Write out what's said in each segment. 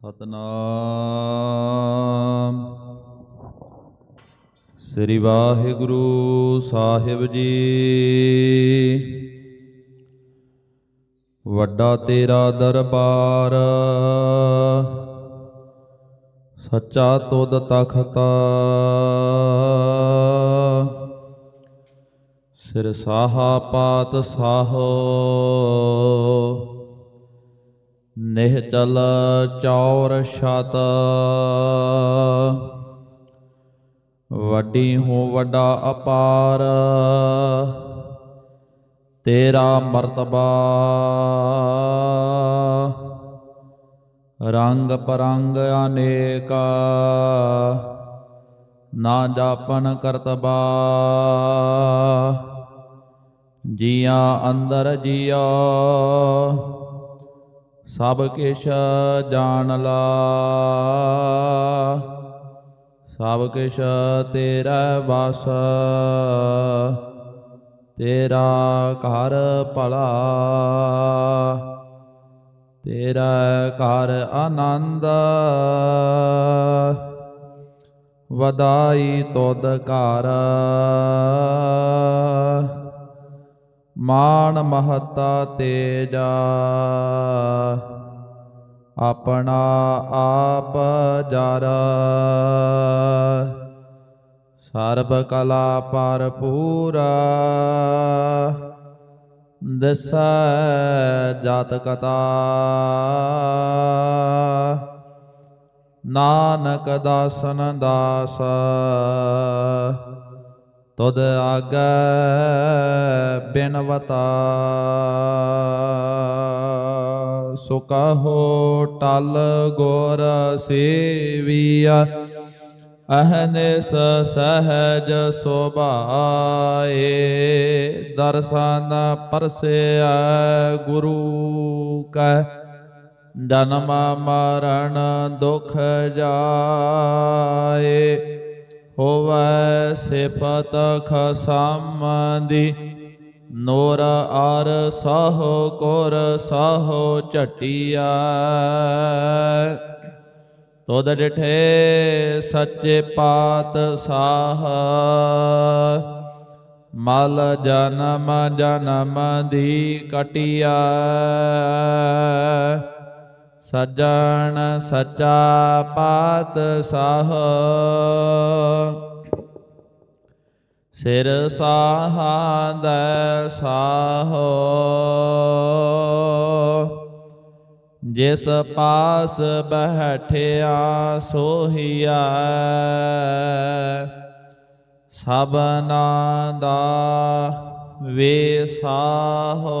ਸਤਨਾਮ। ਸ੍ਰੀ ਵਾਹਿਗੁਰੂ ਸਾਹਿਬ ਜੀ। ਵੱਡਾ ਤੇਰਾ ਦਰਬਾਰ, ਸੱਚਾ ਤੁਧ ਤਖਤਾ। ਸਿਰ ਸਾਹਾ ਪਾਤ ਸਾਹੋ ਨਿਹ ਚੌਰ ਛਤ। ਵੱਡੀ ਹੂੰ ਵੱਡਾ ਅਪਾਰ, ਤੇਰਾ ਮਰਤਬਾ। ਰੰਗ ਪਰੰਗ ਅਨੇਕਾ, ਨਾ ਜਾਪਨ ਕਰਤਬਾ। ਜੀਆਂ ਅੰਦਰ ਜੀਆ ਸਭ ਕਿਛ ਜਾਣ ਲਾ। ਸਭ ਕਿਛ ਤੇਰਾ ਵਸ। ਤੇਰਾ ਘਰ ਭਲਾ। ਤੇਰਾ ਘਰ ਆਨੰਦ। ਵਧਾਈ ਤੁਧ ਘਰ। ਮਾਨ ਮਹਤਾ ਤੇਜਾ, ਆਪਣਾ ਆਪ ਜਰ। ਸਰਬ ਕਲਾ ਭਰਪੂਰਾ ਦਿਸੈ ਜਾਤ ਕਤਾ। ਨਾਨਕ ਦਾਸਨ ਦਾਸ ਤੁਧ ਆਗੈ ਬਿਨਵਤਾ ਸੋ ਟਲ ਗੋਰ ਸੇਵੀਆ ਅਹਨਿਸ ਸਹਜ ਸੁਭਾਏ। ਦਰਸ਼ਨ ਪਰਸਿਆ ਗੁਰੂ ਕੈ, ਜਨਮ ਮਰਨ ਦੁਖ ਜਾਏ। ਹੋਵੈ ਸਿਫਤ ਖਸਮ ਦੀ ਨੋਰ ਆਰ ਸਹੁ ਕੋਰ ਸਹੁ ਝਟਿਆ। ਤੁਧ ਡਿਠੇ ਸੱਚੇ ਪਾਤ ਸਾਹ ਮਲ ਜਨਮ ਜਨਮ ਦੀ ਕਟਿਆ। ਸੱਜਣ ਸੱਚਾ ਪਾਤ ਸਾਹ ਸਿਰ ਸਾਹਾਂਦੈ ਸਾਹੋ। ਜਿਸ ਪਾਸ ਬਹਿਠਿਆ ਸੋਹੀਆ ਸਭਨਾ ਦਾ ਵੇਸਾਹੋ।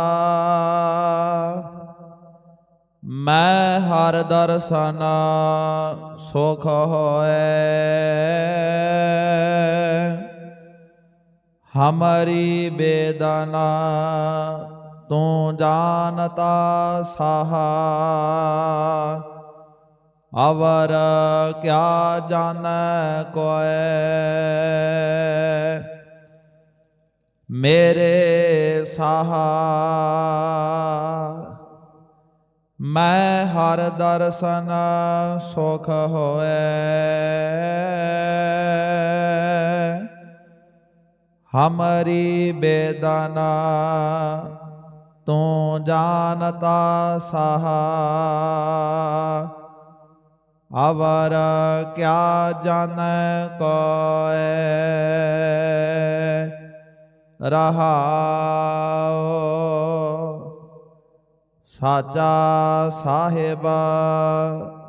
ਮੈਂ ਹਰ ਦਰਸ਼ਨ ਸੁਖ ਹੋਏ। ਹਮਰੀ ਬੇਦਨਾ ਤੂੰ ਜਾਣਤਾ ਸਹਾ। ਅਵਰ ਕਿਆ ਜਾਣ ਕੋਏ ਮੇਰੇ ਸਾਹਾ। ਮੈਂ ਹਰ ਦਰਸ਼ਨ ਸੁਖ ਹੋਏ। ਹਮਰੀ ਬੇਦਨਾ, ਤੂੰ ਜਾਣਤਾ ਸਹਾ। ਅਵਰ ਕਿਆ ਜਾਣੈ ਕੋਏ। ਰਹਾਉ। ਸਾਚਾ ਸਾਹਿਬ,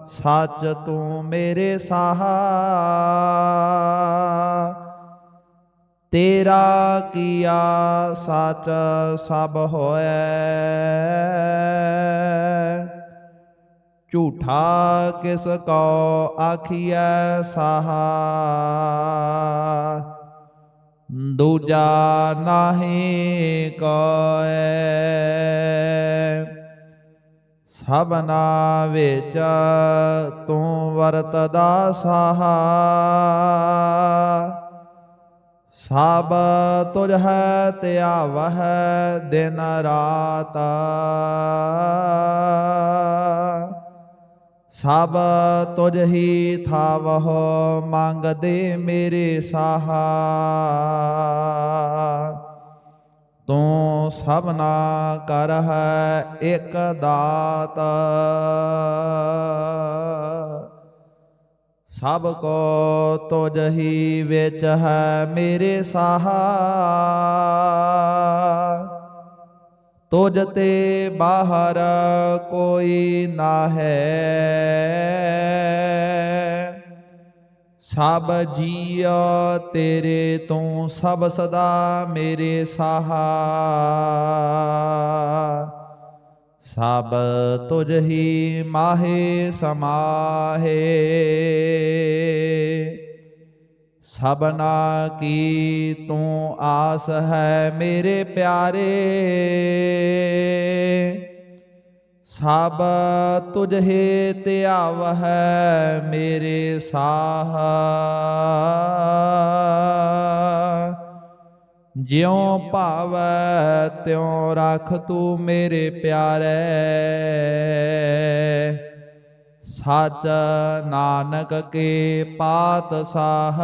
ਸੱਚ ਤੂੰ ਮੇਰੇ ਸਾਹਾ। ਤੇਰਾ ਕੀਆ ਸਚ ਸਭ ਹੋਏ ਝੂਠਾ ਕਿਸ ਕੋ ਆਖੀਐ ਸਾਹਾ। ਦੂਜਾ ਨਾਹੀ ਕੋਏ ਸਭਨਾ ਵਿੱਚ ਤੂੰ ਵਰਤਦਾ ਸਾਹਾ। ਸਭ ਤੁਝ ਹੈ ਧਿਆਵਹ ਦਿਨ ਰਾਤ। ਸਭ ਤੁਝ ਹੀ ਥਾਵਹ ਮੰਗਦੇ ਮੇਰੇ ਸਾਹਾ। ਤੂੰ ਸਭਨਾ ਕਰ ਹੈ ਇਕ ਦਾਤ। ਸਭ ਕੋ ਤੁਝ ਹੀ ਵਿੱਚ ਹੈ ਮੇਰੇ ਸਾਹਾ। ਤੁਝ ਤੇ ਬਾਹਰ ਕੋਈ ਨਾ ਹੈ। ਸਭ ਜੀਆ ਤੇਰੇ ਤੂੰ ਸਭ ਸਦਾ ਮੇਰੇ ਸਾਹਾ। ਸਭ ਤੁਝ ਹੀ ਮਾਹੇ ਸਮਾਹੇ। ਸਭਨਾ ਕੀ ਤੂੰ ਆਸ ਹੈ ਮੇਰੇ ਪਿਆਰੇ। ਸਭ ਤੁਝ ਹੀ ਧਿਆਵ ਹੈ ਮੇਰੇ ਸਾਹ। ਜਿਉ ਭਾਵੈ ਤਿਉ ਰਖ ਤੂੰ ਮੇਰੇ ਪਿਆਰੇ। ਸਚ ਨਾਨਕ ਕੇ ਪਾਤ ਸਾਹ।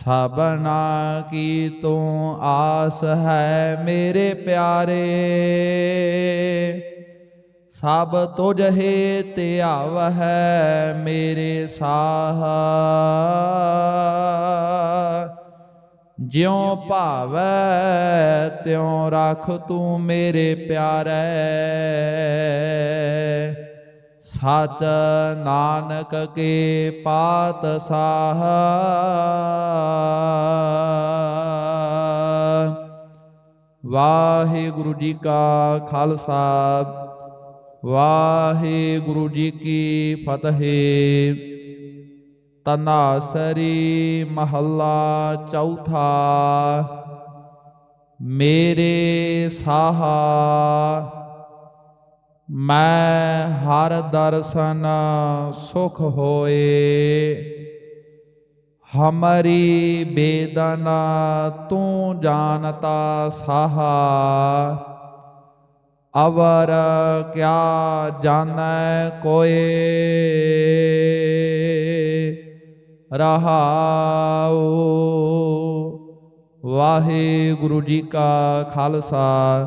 ਸਭਨਾ ਕੀ ਤੂੰ ਆਸ ਹੈ ਮੇਰੇ ਪਿਆਰੇ? ਸਭ ਤੁਝ ਹੀ ਧਿਆਵ ਹੈ ਮੇਰੇ ਸਾਹ। ਜਿਉ ਭਾਵੈ, ਤਿਉ ਰਖ ਤੂੰ ਮੇਰੇ ਪਿਆਰੇ। ਸਚ ਨਾਨਕ ਕੇ ਪਾਤ ਵਾਹਿਗੁਰੂ ਜੀ ਕਾ ਖਾਲਸਾ, ਵਾਹਿਗੁਰੂ ਜੀ ਕੀ ਫਤਿਹ। ਤਨਾਸਰੀ ਮਹੱਲਾ ਚੌਥਾ, ਮੇਰੇ ਸਾਹਾ। ਮੈਂ ਹਰ ਦਰਸ਼ਨ ਸੁਖ ਹੋਏ। ਹਮਰੀ ਬੇਦਨ ਤੂੰ ਜਾਣਤਾ ਸਾਹਾ। ਅਵਰ ਕਿਆ ਜਾਣੈ ਕੋਏ। ਰਹਾਉ। ਵਾਹਿਗੁਰੂ ਜੀ ਕਾ ਖਾਲਸਾ।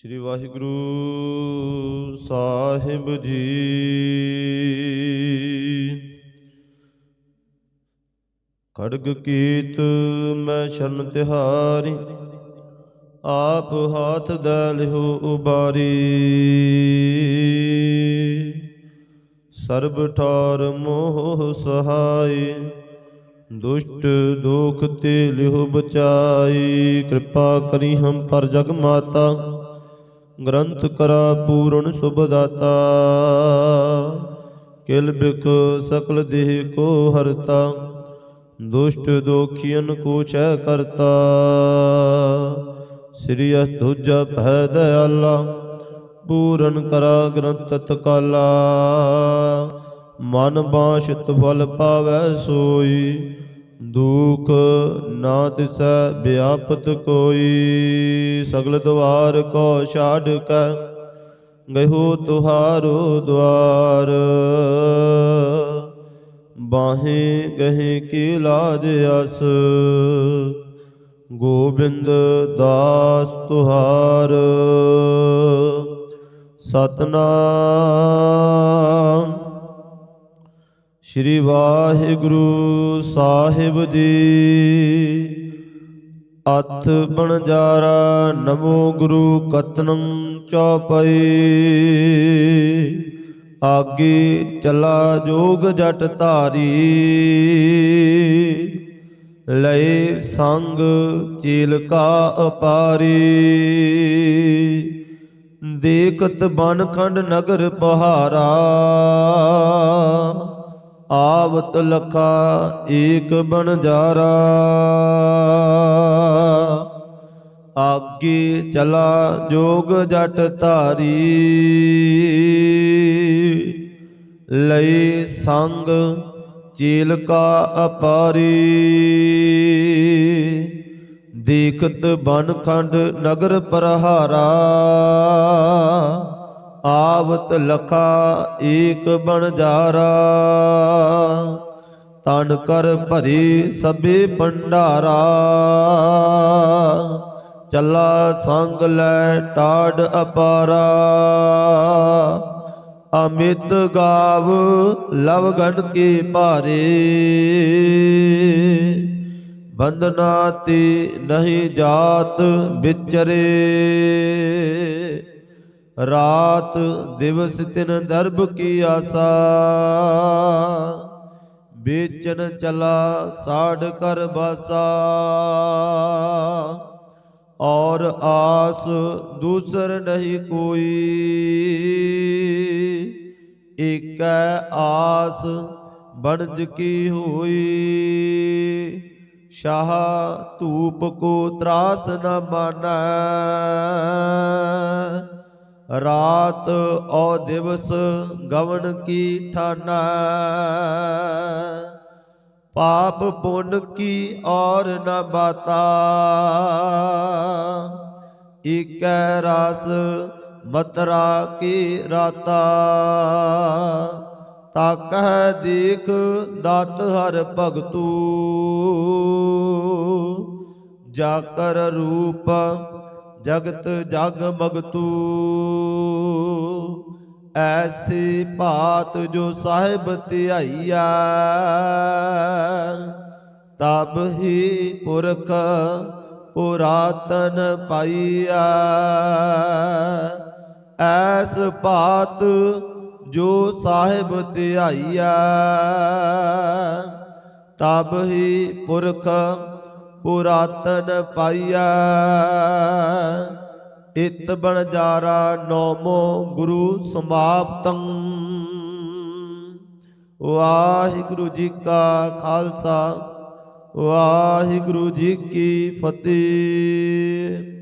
ਸ੍ਰੀ ਵਾਹਿਗੁਰੂ ਸਾਹਿਬ ਜੀ। ਖੜਗ ਕੀਤ ਮੈਂ ਸ਼ਰਨ ਤਿਹਾਰੀ, ਆਪ ਹਾਥ ਦੇ ਲਿਓ ਉਬਾਰੀ। ਸਰਬ ਠਾਰ ਮੋਹ ਸਹਾਈ, ਦੁਸ਼ਟ ਦੁਖ ਤੇ ਲਿਹੁ ਬਚਾਈ। ਕਿਰਪਾ ਕਰੀ ਹਮ ਪਰ ਜਗ ਮਾਤਾ। ਗ੍ਰੰਥ ਕਰਾ ਪੂਰਨ ਸੁਭ ਦਾਤਾ ਕਿਲ ਬਿਕ ਸਕਲ ਦੇਹ ਕੋ ਹਰਤਾ, ਦੁਸ਼ਟ ਦੋਖੀਨ ਕੋ ਚੈ ਕਰਤਾ। ਸ੍ਰੀ ਅਸਤੁਜਾ ਭੈ ਦਇਆਲਾ, ਪੂਰਨ ਕਰਾ ਗ੍ਰੰਥ ਤਤਕਾਲਾ। ਮਨ ਬਾਸ਼ਿਤ ਫਲ ਪਾਵੈ ਸੋਈ ਦੁਖ ਨਾ ਦਿਸੈ, ਵਿਆਪਤ ਕੋਈ। ਸਗਲ ਦਵਾਰ ਕੋ ਛਾੜ ਕਰ ਗਇਓ ਤੁਹਾਰੋ ਦਵਾਰ। ਬਾਹੇ ਗਹੇ ਕੀ ਲਾਜ ਅਸ, ਗੋਬਿੰਦ ਦਾਸ ਤੁਹਾਰ। ਸਤਨਾਮ ਸ਼੍ਰੀ ਵਾਹਿਗੁਰੂ ਸਾਹਿਬ ਜੀ ਅਥ ਬਣਜਾਰਾ ਨਮੋ ਗੁਰੂ ਕਤਨੰ ਚੌਪਈ। ਆਗੇ ਚਲਾ ਜੋਗ ਜਟ ਧਾਰੀ। ਲਏ ਸੰਗ ਚੀਲਕਾ ਅਪਾਰੀ। ਦੇਖਤ ਬਨਖੰਡ ਨਗਰ ਪਹਾਰਾ ਆਵਤ ਲਖਾ ਏਕ ਬਨਜਾਰਾ ਆਗੇ ਚਲਾ ਜੋਗ ਜਟ ਧਾਰੀ। ਲਈ ਸੰਗ ਚੀਲ ਕਾ ਅਪਾਰੀ। ਦੇਖਤ ਬਨਖੰਡ ਨਗਰ ਪ੍ਰਹਾਰਾ। ਆਵਤ ਲਖਾ ਏਕ ਬਨਜਾਰਾ ਤਨ ਕਰ ਭਰੀ ਸਭੇ ਭੰਡਾਰਾ। ਚੱਲਾ ਸੰਗ ਲੈ ਟਾੜ ਅਪਾਰਾ। ਅਮਿਤ ਗਾਵ ਲਵ ਗਣ ਕੇ ਭਾਰੇ। ਬੰਦਨਾ ਤੇ ਨਹੀਂ ਜਾਤ ਵਿਚਰੇ। ਰਾਤ ਦਿਵਸ ਤਿਨ ਦਰਬ ਕੀ ਆਸਾ। ਵੇਚਨ ਚਲਾ ਸਾਡ ਕਰ ਬਾਸਾ। ਔਰ ਆਸ ਦੂਸਰ ਨਹੀਂ ਕੋਈ। ਏਕੈ ਆਸ ਬਣਜ ਕੀ ਹੋਈ। ਸ਼ਾਹ ਧੂਪ ਕੋ ਤਰਾਸ ਨਾ ਮਾਨੈ। ਰਾਤ ਔ ਦਿਵਸ ਗਵਨ ਕੀ ਠਾਨੈ? ਪਾਪ ਪੁੰਨ ਕੀ ਔਰ ਨ ਬਾਤਾ? ਇਕੈ ਰਸ ਮਤਰਾ ਕੀ ਰਾਤਾ? ਤਾ ਕਹਿ ਦੇਖ ਦਾਤ ਹਰ ਭਗਤੂ। ਜਾ ਰੂਪ ਜਗਤ ਜਗ ਮਗਤੂ। ਐਸੀ ਭਾਤ ਜੋ ਸਾਹਿਬ ਧਿਆਈਆ ਤਬ ਹੀ ਪੁਰਖ ਪੁਰਾਤਨ ਪਾਈਆ ਐਸ ਭਾਤ ਜੋ ਸਾਹਿਬ ਧਿਆਈਆ ਤਬ ਹੀ ਪੁਰਖ ਪੁਰਾਤਨ ਪਾਈਆ ਇਤ ਬਣਜਾਰਾ ਨੌਮੋ ਗੁਰੂ ਸਮਾਪਤੰ। ਵਾਹਿਗੁਰੂ ਜੀ ਕਾ ਖਾਲਸਾ, ਵਾਹਿਗੁਰੂ ਜੀ ਕੀ ਫਤਿਹ।